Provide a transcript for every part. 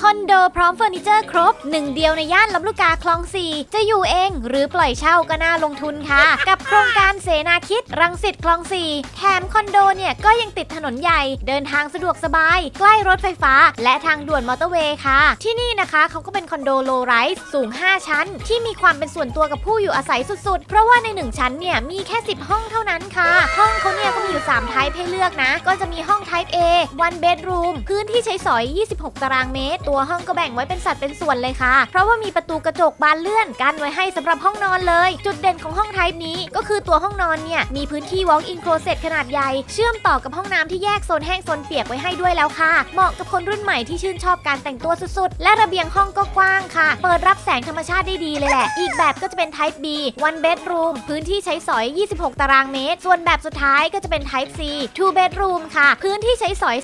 คอนโดพร้อมเฟอร์นิเจอร์ครบหนึ่งเดียวในย่านลำลูกกาคลองสี่จะอยู่เองหรือปล่อยเช่าก็น่าลงทุนค่ะ กับโครงการเสนาคิด รังสิตคลองสี่แถมคอนโดเนี่ย ก็ยังติดถนนใหญ่เดินทางสะดวกสบาย ใกล้รถไฟฟ้า และทางด่วนมอเตอร์เวย์ค่ะ ที่นี่นะคะเขาก็เป็นคอนโดโลไรส์สูง 5 ชั้น ที่มีความเป็นส่วนตัวกับผู้อยู่อาศัยสุดๆ เพราะว่าใน 1 ชั้นเนี่ยมีแค่ 10 ห้องเท่านั้นค่ะ ห้องเขาเนี่ยก็มีอยู่3 type ให้เลือกนะ ก็จะมีห้อง type A one bedroom พื้นที่ใช้สอย 26 ตารางเมตรตัวห้องก็แบ่งไว้เป็นสัดเป็นส่วนเลยค่ะ เพราะว่ามีประตูกระจกบานเลื่อนกันไว้ให้สำหรับห้องนอนเลย จุดเด่นของห้อง type นี้ก็คือตัวห้องนอนเนี่ยมีพื้นที่ walk in closet ขนาดใหญ่ เชื่อมต่อกับห้องน้ำที่แยกโซนแห้งโซนเปียกไว้ให้ด้วยแล้วค่ะ เหมาะกับคนรุ่นใหม่ที่ชื่นชอบการแต่งตัวสุดๆ และระเบียงห้องก็กว้างค่ะ เปิดรับแสงธรรมชาติได้ดีเลยแหละ อีกแบบก็จะเป็น type B one bedroom พื้นที่ใช้สอย 26 ตารางเมตร ส่วนแบบสุดท้ายก็จะเป็น type C two bedroom ค่ะ พื้นที่ใช้สอย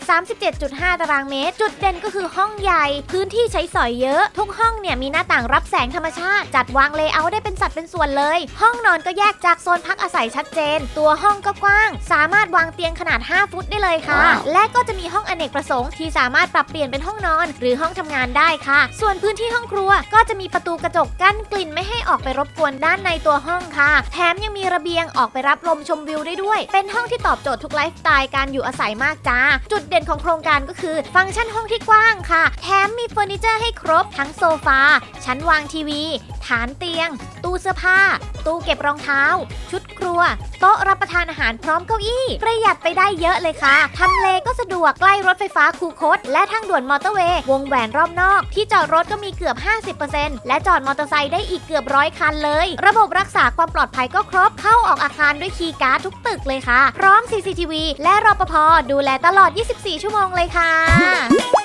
37.5 ตารางเมตร จุดเด่นก็คือห้องใหญ่พื้นที่ใช้สอยเยอะ ทุกห้องเนี่ยมีหน้าต่างรับแสงธรรมชาติ จัดวางเลเยอร์ได้เป็นสัดเป็นส่วนเลย ห้องนอนก็แยกจากโซนพักอาศัยชัดเจน ตัวห้องก็กว้าง สามารถวางเตียงขนาด 5 ฟุตได้เลยค่ะ และก็จะมีห้องอเนกประสงค์ที่สามารถปรับเปลี่ยนเป็นห้องนอน หรือห้องทำงานได้ค่ะ ส่วนพื้นที่ห้องครัวก็จะมีประตูกระจกกั้นกลิ่นไม่ให้ออกไปรบกวนด้านในตัวห้องค่ะ แถมยังมีระเบียงออกไปรับลมชมวิวได้ด้วย เป็นห้องที่ตอบโจทย์ทุกไลฟ์สไตล์การอยู่อาศัยมากจ้า จุดเด่นของโครงการก็คือ ฟังก์ชันห้องที่กว้างค่ะ แถมมีเฟอร์นิเจอร์ให้ครบทั้งโซฟา ชั้นวางทีวี ฐานเตียง ตู้เสื้อผ้า ตู้เก็บรองเท้า ชุดครัว โต๊ะรับประทานอาหารพร้อมเก้าอี้ ประหยัดไปได้เยอะเลยค่ะ ทำเลก็สะดวกใกล้รถไฟฟ้าคูคต และทางด่วนมอเตอร์เวย์ วงแหวนรอบนอก ที่จอดรถก็มีเกือบ 50%และจอดมอเตอร์ไซค์ได้อีกเกือบร้อยคันเลย ระบบรักษาความปลอดภัยก็ครบ เข้าออกอาคารด้วยคีย์การ์ดทุกตึกเลยค่ะ พร้อม CCTV และรปภ ดูแลตลอด 24 ชั่วโมงเลยค่ะ